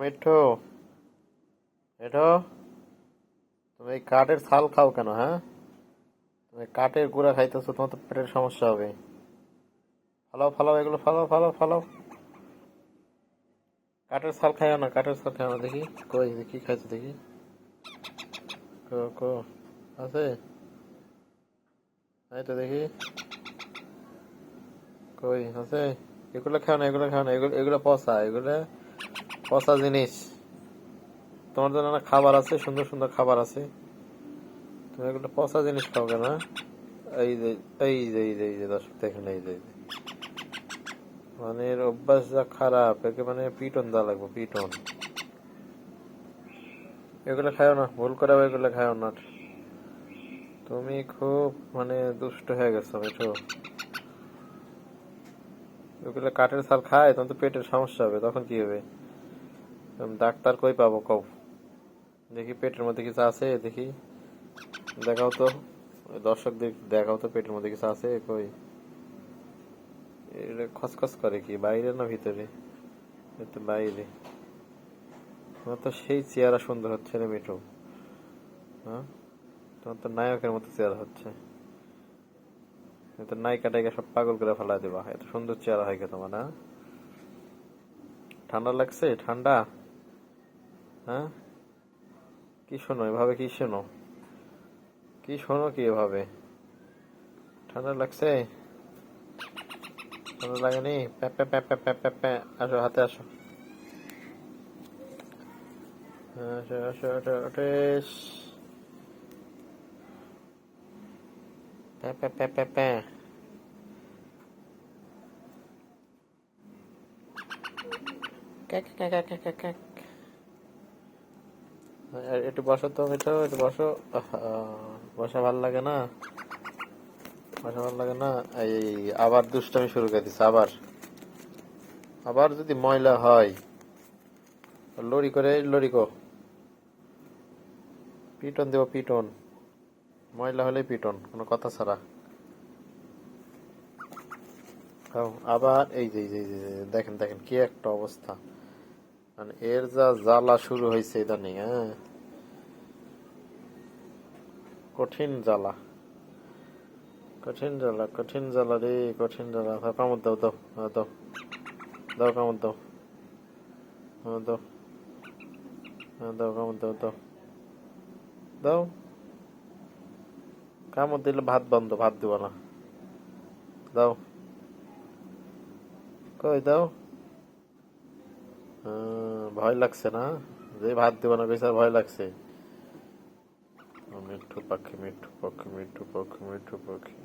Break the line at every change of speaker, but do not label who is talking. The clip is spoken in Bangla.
মিঠু মিঠু, তুমি এই কাঠের ছাল খাও কেন হ্যাঁ? তুমি কাঠের গুঁড়া খাইতেছো, তোমার তো পেটের সমস্যা হবে। ফালাও ফালাও, এগুলো ফালাও ফালাও ফালাও। কাঠের ছাল খাইও না, কাঠের ছাল খাইও না, দেখি। কই দেখি খাইছো, দেখি। কো, আছে? এই তো দেখি। কই, আছে? এগুলো খাও না, এগুলো খাও না, এগুলো এগুলো পচা, এগুলো পচা জিনিস। তোমার জন্য না খাবার আছে, সুন্দর সুন্দর খাবার আছে। তুমি এগুলো পচা জিনিস খাও কেন হ্যাঁ? এই যে এই যে এই যে এই যে, দর্শক, দেখেন এই যে মানে এর অভ্যাস যা খারাপ, একে মানে পিটন দেওয়া লাগবে, পিটন। এগুলো খাও না, ভুল করে এগুলো খাও না। তুমি খুব মানে দুষ্ট হয়ে গেছো মিঠু ওগুলো কাঠের সাল খায়, তখন তো পেটের সমস্যা হবে, তখন কি হবে? ডাক্তার কই পাবো কব দেখি পেটের মধ্যে কিছু আছে, দেখি। দেখাও তো। ওই দর্শক দেখ- দেখাও তো পেটের মধ্যে কিছু আছে, কই? এটা খসখস করে কি, বাইরে না ভিতরে? বাইরে। তোমার তো সেই চেহারা সুন্দর হচ্ছে রে মিঠু। হ্যাঁ? তোমার তো নায়কের মতো চেহারা হচ্ছে। নায়িকা টাইকা সব পাগল করে ফেলা দেবা। এত সুন্দর চেহারা হয় তোমার না ঠান্ডা লাগছে? ঠান্ডা? হ্যাঁ? কি শোনো, এভাবে কি শোনো? কি শোনো কি এভাবে? ঠান্ডা লাগছে? ঠান্ডা লাগেনি? প্যাপ প্যাপে প্যাপ প্যাপ। আসো, হাতে আসো। আসো আসো প্যাপ প্যাপ প্যাপ প্যাপ প্যাপ। ক্যাক ক্যাক ক্যাক ক্যাক ক্যাক একটু বসো তো মিঠু একটু বসো। বসা ভালো লাগে না। বসা ভালো লাগে না। এই আবার দুষ্টামি শুরু করে দিচ্ছে আবার। আবার যদি ময়লা হয় লড়ি করে লড়ি কো। পিটন দেব পিটন। ময়লা হলে পিটন কোনো কথা ছাড়া। আবার এই যে, দেখেন দেখেন কি একটা অবস্থা। মানে এর যা জ্বালা শুরু হয়েছে ইদানিং হ্যাঁ? কঠিন জ্বালা। কঠিন জ্বালা কঠিন জ্বালা রে কঠিন জ্বালা। হ্যাঁ, কামড় দাও দাও হ্যাঁ, দাও। দাও কামড় দাও। হ্যাঁ দাও। দাও কামড় দাও দাও। দাও। কামড় দিলে ভাত বন্ধ ভাত দিব না। দাও। কই দাও। ভয় লাগছে না। যে ভাত দিব না বেশ ভয় লাগছে। মিঠু পাখি মিঠু পাখি মিঠু পাখি মিঠু পাখি।